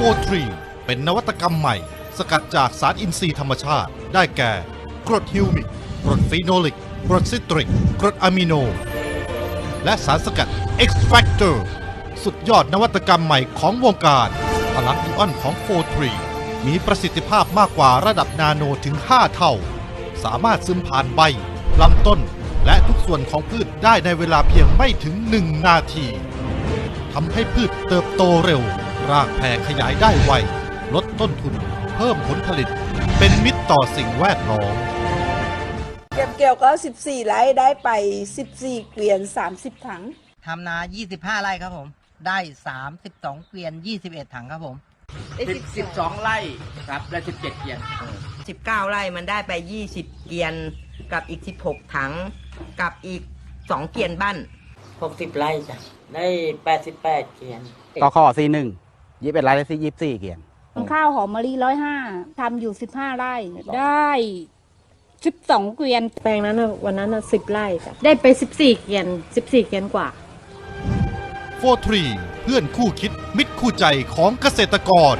โฟทรีเป็นนวัตกรรมใหม่ สกัดจากสารอินทรีย์ธรรมชาติ ได้แก่ กรดฮิวมิก กรดฟีโนลิก กรดซิตริก กรดอะมิโน และสารสกัด X Factor สุดยอดนวัตกรรมใหม่ของวงการพลังอิออนของโฟทรีมีประสิทธิภาพมากกว่าระดับนาโนถึง 5 เท่า สามารถซึมผ่านใบลำต้น และทุกส่วนของพืชได้ในเวลาเพียงไม่ถึง 1 นาทีทำให้พืชเติบโตเร็ว รากแผ่ขยายได้ไว ลดต้นทุน เพิ่มผลผลิต เป็นมิตรต่อสิ่งแวดล้อม เก็บเกี่ยวก็ 14ไร่ได้ไป 14 เกวียน 30 ถัง ทำนา 25 ไร่ครับผม ได้ 32 เกวียน 21 ถังครับผม ได้สิบสองไร่ครับและสิบเจ็ดเกียน19 ไร่มันได้ไป 20 เกวียน กับอีก 16 ถัง กับอีก 2 เกวียนบ้าน หกสิบไร่จ้ะ ได้แปดสิบแปดเกวียน ต่อข้อ C1 ยี่สิบเอ็ดไร่ได้สี่ยี่สิบสี่เกียนข้าวหอมมะลิร้อยห้าทำอยู่สิบห้าไร่ ได้สิบสองเกวียน แปลงนั้นวันนั้นสิบไร่ได้ไปสิบสี่เกวียนสิบสี่เกวียนกว่า โฟทรีเพื่อนคู่คิดมิตรคู่ใจของเกษตรกร